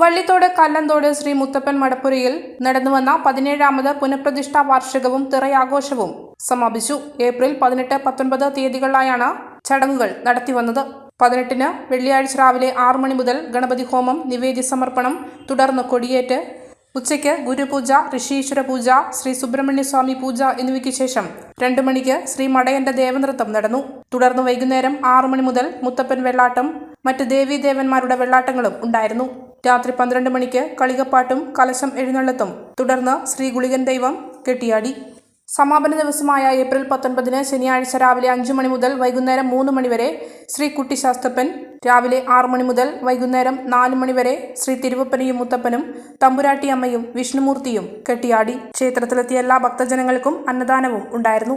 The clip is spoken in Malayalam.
വള്ളിത്തോട് കല്ലന്തോട് ശ്രീ മുത്തപ്പൻ മടപ്പുരയിൽ നടന്നുവന്ന പതിനേഴാമത് പുനഃപ്രതിഷ്ഠാ വാർഷികവും തിറയാഘോഷവും സമാപിച്ചു. ഏപ്രിൽ പതിനെട്ട് പത്തൊൻപത് തീയതികളിലായാണ് ചടങ്ങുകൾ നടത്തിവന്നത്. പതിനെട്ടിന് വെള്ളിയാഴ്ച രാവിലെ ആറു മണി മുതൽ ഗണപതി ഹോമം നിവേദ്യ സമർപ്പണം തുടർന്ന് കൊടിയേറ്റ് ഉച്ചയ്ക്ക് ഗുരുപൂജ ഋഷീശ്വര പൂജ ശ്രീ സുബ്രഹ്മണ്യ സ്വാമി പൂജ എന്നിവയ്ക്ക് ശേഷം രണ്ടു മണിക്ക് ശ്രീ മടയന്റെ ദേവനൃത്തം നടന്നു. തുടർന്ന് വൈകുന്നേരം ആറു മണി മുതൽ മുത്തപ്പൻ വെള്ളാട്ടം മറ്റ് ദേവീദേവന്മാരുടെ വെള്ളാട്ടങ്ങളും ഉണ്ടായിരുന്നു. രാത്രി പന്ത്രണ്ട് മണിക്ക് കളികപ്പാട്ടും കലശം എഴുന്നള്ളത്തും തുടർന്ന് ശ്രീ ഗുളികൻ ദൈവം കെട്ടിയാടി. സമാപന ദിവസമായ ഏപ്രിൽ പത്തൊൻപതിന് ശനിയാഴ്ച രാവിലെ അഞ്ചു മണി മുതൽ വൈകുന്നേരം മൂന്ന് മണിവരെ ശ്രീ കുട്ടി ശാസ്തപ്പൻ രാവിലെ ആറു മണി മുതൽ വൈകുന്നേരം നാല് മണിവരെ ശ്രീ തിരുവപ്പനയും മുത്തപ്പനും തമ്പുരാട്ടിയമ്മയും വിഷ്ണുമൂർത്തിയും കെട്ടിയാടി ക്ഷേത്രത്തിലെത്തിയ എല്ലാ ഭക്തജനങ്ങൾക്കും അന്നദാനവും ഉണ്ടായിരുന്നു.